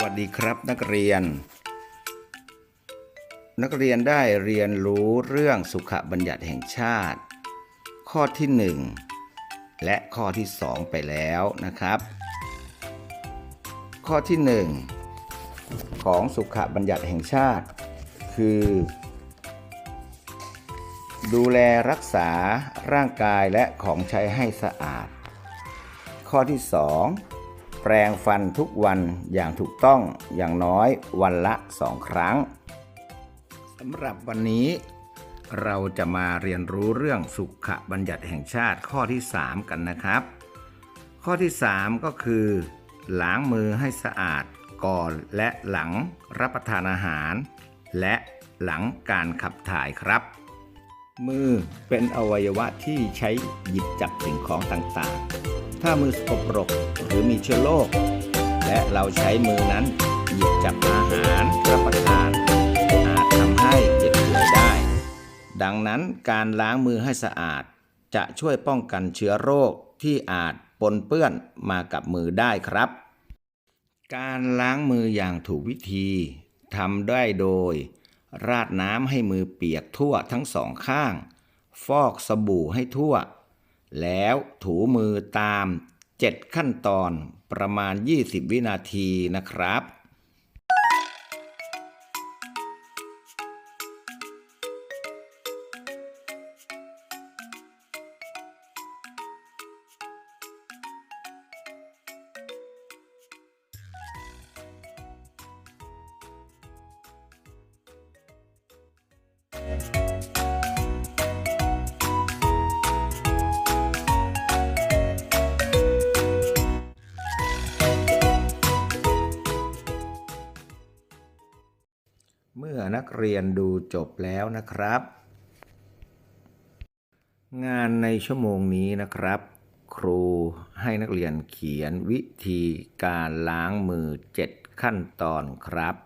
วัสดีครับนักเรียน นักเรียนได้เรียนรู้เรื่องสุขบัญญัติแห่งชาติ ข้อที่ 1 และข้อที่ 2 ไปแล้วนะครับ ข้อที่ 1 ของสุขบัญญัติแห่งชาติ คือ ดูแลรักษาร่างกายและของใช้ให้สะอาด ข้อที่ 2 แปรงฟันทุกวันอย่างถูกต้องอย่างน้อยวันละสองครั้งสำหรับวันนี้ เราจะมาเรียนรู้เรื่องสุขบัญญัติแห่งชาติข้อที่ 3 กันนะครับ ข้อที่ 3 ก็คือ ล้างมือให้สะอาดก่อนและหลังรับประทานอาหาร และหลังการขับถ่ายครับ มือเป็นอวัยวะที่ใช้หยิบจับสิ่งของต่างๆ ถ้ามือสกปรกหรือมีเชื้อโรคและเราใช้มือนั้นหยิบจับอาหารรับประทานอาจทำให้เจ็บป่วยได้ ดังนั้นการล้างมือให้สะอาด จะช่วยป้องกันเชื้อโรคที่อาจปนเปื้อนมากับมือได้ครับ การล้างมืออย่างถูกวิธีทำได้โดย ราดน้ำให้มือเปียกทั่วทั้งสองข้าง ฟอกสบู่ให้ทั่ว แล้วถูมือตาม 7 ขั้นตอนประมาณ 20 วินาทีนะครับ เมื่อนักเรียนดูจบแล้วนะครับ งานในชั่วโมงนี้นะครับ ครูให้นักเรียนเขียนวิธีการล้างมือ 7 ขั้นตอนครับ